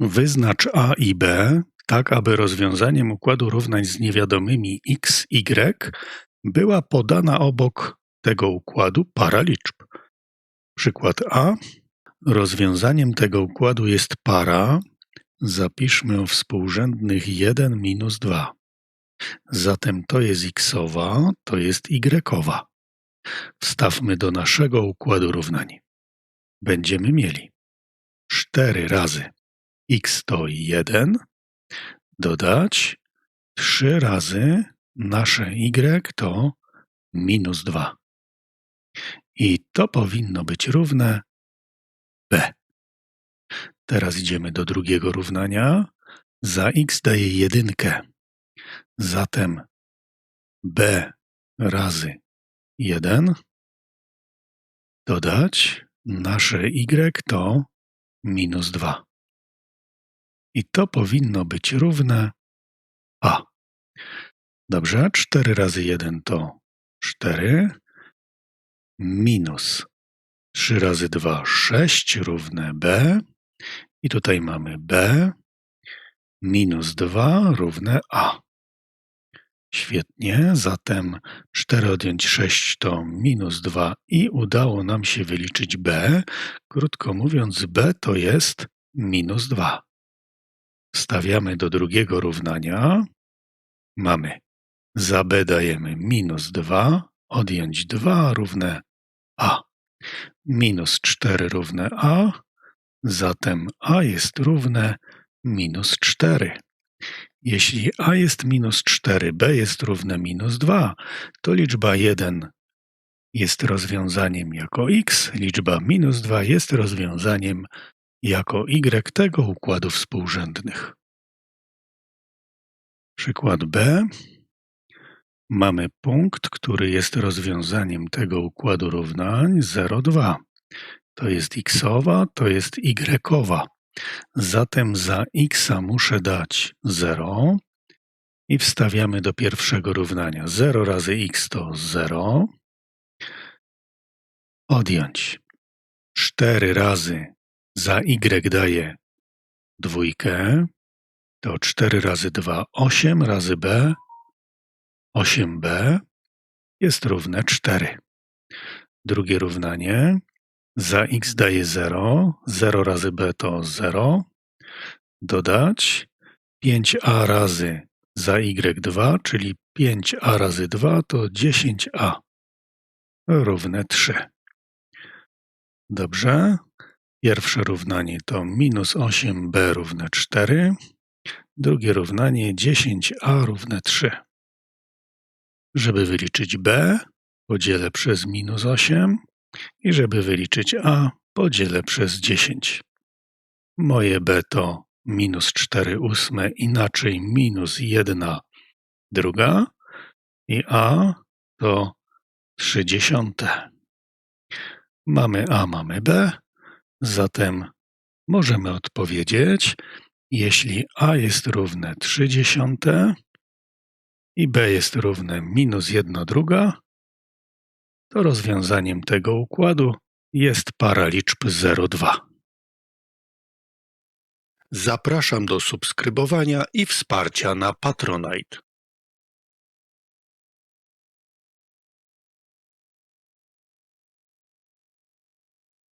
Wyznacz a i b, tak aby rozwiązaniem układu równań z niewiadomymi x, y była podana obok tego układu para liczb. Przykład a. Rozwiązaniem tego układu jest para, zapiszmy o współrzędnych 1 minus 2. Zatem to jest xowa, to jest y-owa. Wstawmy do naszego układu równań. Będziemy mieli 4 razy x to 1, dodać 3 razy nasze y to minus 2. I to powinno być równe b. Teraz idziemy do drugiego równania. Za x daje jedynkę. Zatem b razy 1 dodać nasze y to minus 2. I to powinno być równe a. Dobrze, 4 razy 1 to 4 minus 3 razy 2 6 równe b. I tutaj mamy b minus 2 równe a. Świetnie, zatem 4 odjąć 6 to minus 2 i udało nam się wyliczyć b. Krótko mówiąc, b to jest minus 2. Wstawiamy do drugiego równania. Mamy za b dajemy minus 2, odjąć 2 równe a. Minus 4 równe a, zatem a jest równe minus 4. Jeśli a jest minus 4, b jest równe minus 2, to liczba 1 jest rozwiązaniem jako x, liczba minus 2 jest rozwiązaniem jako y tego układu współrzędnych. Przykład b. Mamy punkt, który jest rozwiązaniem tego układu równań 0,2. To jest xowa, to jest y-owa. Zatem za x muszę dać 0 i wstawiamy do pierwszego równania. 0 razy x to 0. Odjąć 4 razy za y daje dwójkę. To 4 razy 2, 8 razy b, 8b jest równe 4. Drugie równanie. Za x daje 0. 0 razy b to 0. Dodać 5a razy za y2, czyli 5a razy 2 to 10a równe 3. Dobrze. Pierwsze równanie to minus 8b równe 4. Drugie równanie 10a równe 3. Żeby wyliczyć b, podzielę przez minus 8 i żeby wyliczyć a, podzielę przez 10. Moje b to minus 4 ósme, inaczej minus 1 druga i a to 3 dziesiąte. Mamy a, mamy b, zatem możemy odpowiedzieć, jeśli a jest równe 3 dziesiąte i b jest równe minus 1 druga, to rozwiązaniem tego układu jest para liczb 0,2. Zapraszam do subskrybowania i wsparcia na Patronite.